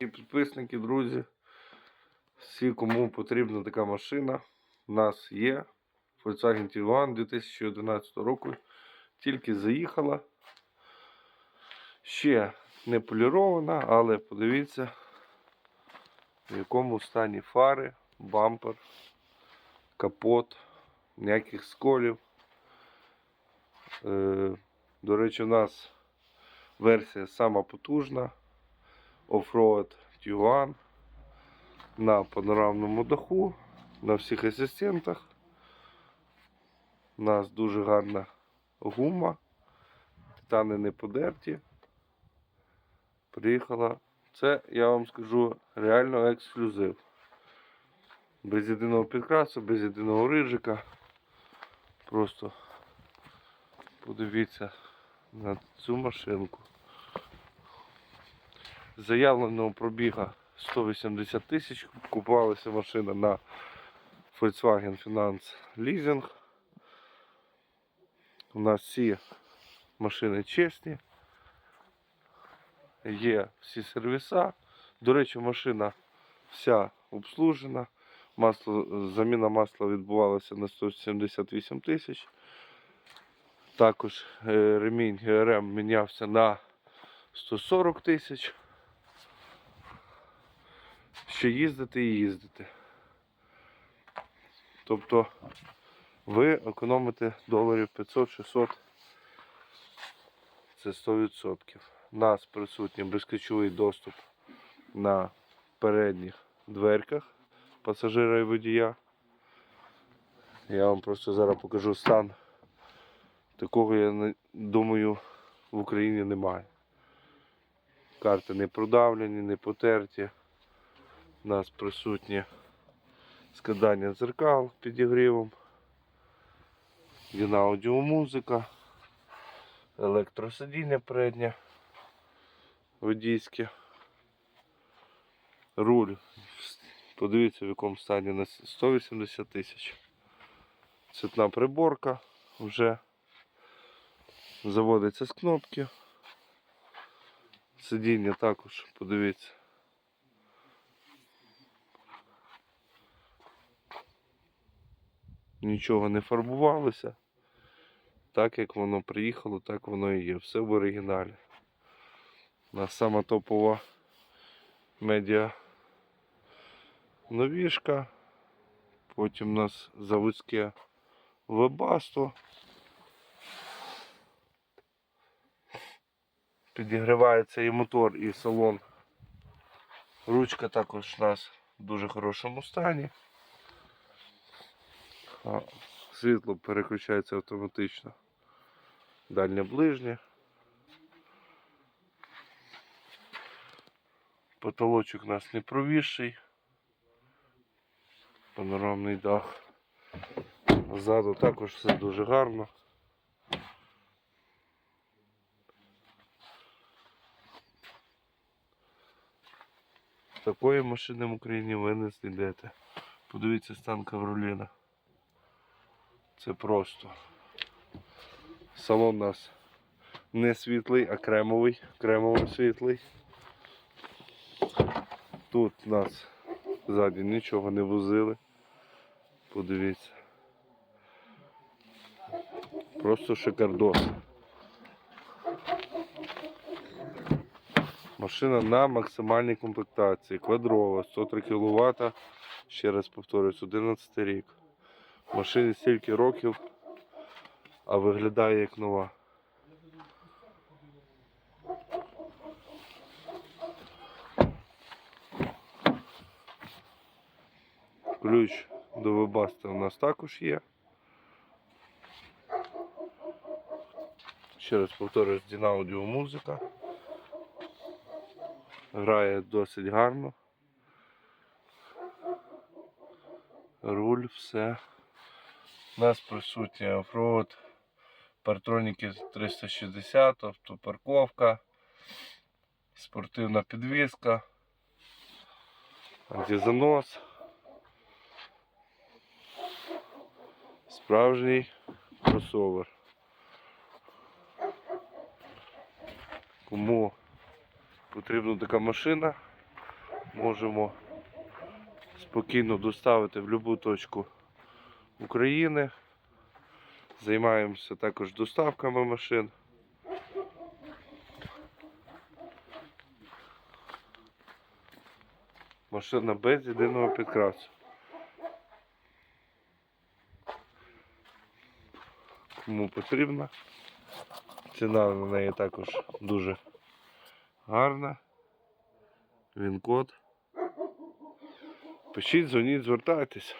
І підписники, друзі, всі, кому потрібна така машина, у нас є. Volkswagen Tiguan 2011 року. Тільки заїхала. Ще не полірована, але подивіться, в якому стані фари, бампер, капот, ніяких сколів. Е, до речі, у нас версія сама потужна. Offroad Tiguan на панорамному даху, на всіх асистентах. У нас дуже гарна гума, титани не подерті. Приїхала. Це, я вам скажу, реально ексклюзив. Без єдиного підкрасу, без єдиного рижика. Просто подивіться на цю машинку. Заявленого пробіга 180 тисяч. Купувалася машина на Volkswagen Finance Leasing. У нас всі машини чесні. Є всі сервіса. До речі, машина вся обслужена. Масло, заміна масла відбувалася на 178 тисяч. Також е, ремінь ГРМ мінявся на 140 тисяч. Ще їздити і їздити. Тобто ви економите доларів 500-600. Це 100%. У нас присутній безключовий доступ на передніх дверках пасажира і водія. Я вам просто зараз покажу стан. Такого, я думаю, в Україні немає. Карти не продавлені, не потерті. У нас присутнє складання дзеркал підігрівом. Аудіомузика, електросидіння переднє, водійське. Руль. Подивіться в якому стані на 180 тисяч. Цвітна приборка вже заводиться з кнопки. Сидіння також, подивіться. Нічого не фарбувалося. Так як воно приїхало, так воно і є. Все в оригіналі. У нас сама топова медіа новішка. Потім у нас заводське вебасто. Підігрівається і мотор, і салон. Ручка також у нас в дуже хорошому стані. А, Світло переключається автоматично. Дальнє ближнє. Потолочок у нас не провісший. Панорамний дах. Ззаду також все дуже гарно. Такої машини в Україні ви не знайдете. Подивіться стан Кавроліна. Це просто. Салон у нас не світлий, а кремовий, кремово світлий. Тут нас ззаді нічого не возили. Подивіться. Просто шикардос. Машина на максимальній комплектації. Квадрова, 103 кВт. Ще раз повторюсь, 11 рік. Машині стільки років, а виглядає як нова. Ключ до вебаста у нас також є. Ще раз повторюсь, Дінаудіо музика. Грає досить гарно. Руль, все. У нас присутня оффроуд, партроніки 360, автопарковка, спортивна підвізка, антизанос. Справжній кросовер. Кому потрібна така машина, можемо спокійно доставити в будь-яку точку України. Займаємося також доставками машин. Машина без єдиного підкрасу. Кому потрібно. Ціна на неї також дуже гарна. Він код. Пишіть, дзвоніть, звертайтесь.